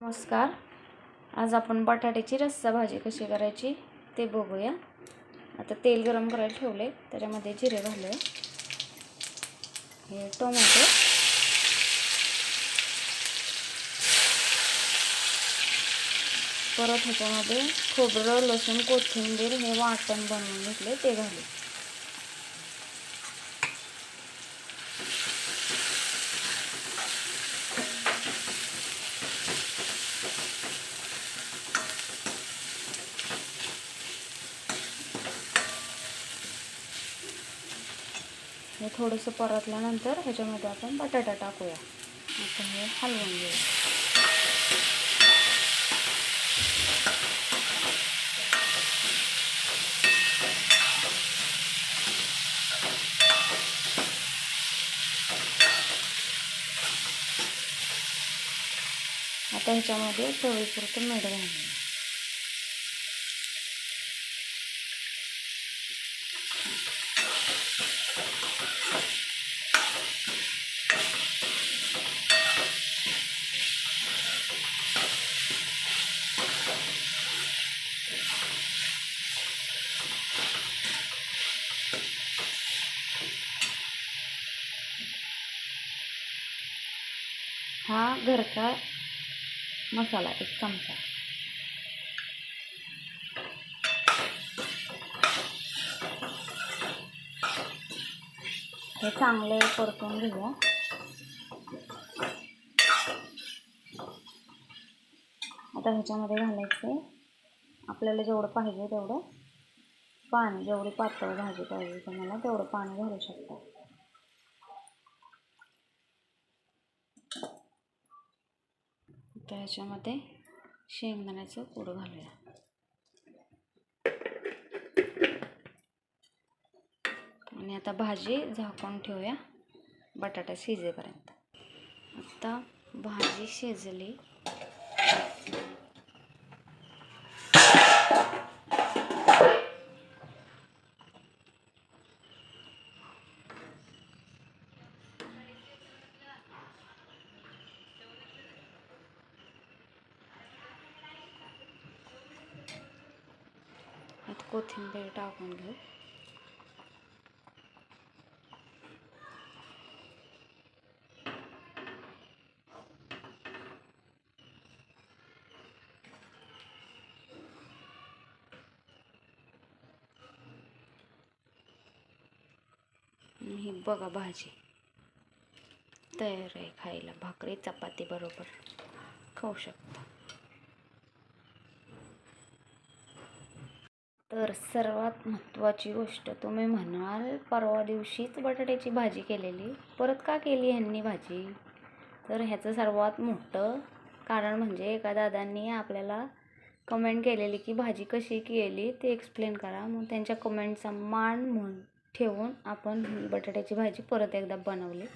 नमस्कार. आज आपण बटाट्याची रस्सा भाजी कशी करायची ते बघूया. आता तेल गरम करायला ठेवले त्याच्यामध्ये जिरे घालूया. हे टोमॅटो. परत ह्याच्यामध्ये खोबरं लसूण कोथिंबीर हे वाटण बनवून घेतले ते घालू हे थोडंसं परतल्यानंतर ह्याच्यामध्ये आपण बटाटा टाकूया. आता हे हलवून घेऊया. आता ह्याच्यामध्ये चवीपुरतं मीठ घालूया हा घरचा मसाला एक चमचा. हे चांगले परतून घेऊया. आता ह्याच्यामध्ये घालायचं आपल्याला जेवढं पाहिजे तेवढं पाणी जेवढी पातळ भाजी पाहिजे तुम्हाला तेवढं पाणी घालू शकता. आता ह्याच्यामध्ये शेंगदाण्याचं पूड घालूया. आणि आता भाजी झाकून ठेवूया बटाटा शिजेपर्यंत. आता भाजी शिजली. कोथिंबीर टाकून घेऊ. ही बघा भाजी. तयार आहे खायला. भाकरी चपाती बरोबर. खाऊ शकता. तर सर्वात महत्त्वाची गोष्ट तुम्ही म्हणाल परवा दिवशीच बटाट्याची भाजी केलेली. परत का केली ह्यांनी भाजी? तर ह्याचं सर्वात मोठं कारण म्हणजे एका दादांनी आपल्याला कमेंट केलेली की भाजी कशी केली ते एक्सप्लेन करा. मग त्यांच्या कमेंटचा मान म्हणून ठेवून आपण ही बटाट्याची भाजी परत एकदा बनवली.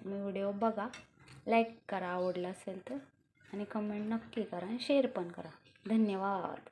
तुम्ही व्हिडिओ बघा. लाईक करा आवडला असेल तर. आणि कमेंट नक्की करा आणि शेअर पण करा. धन्यवाद.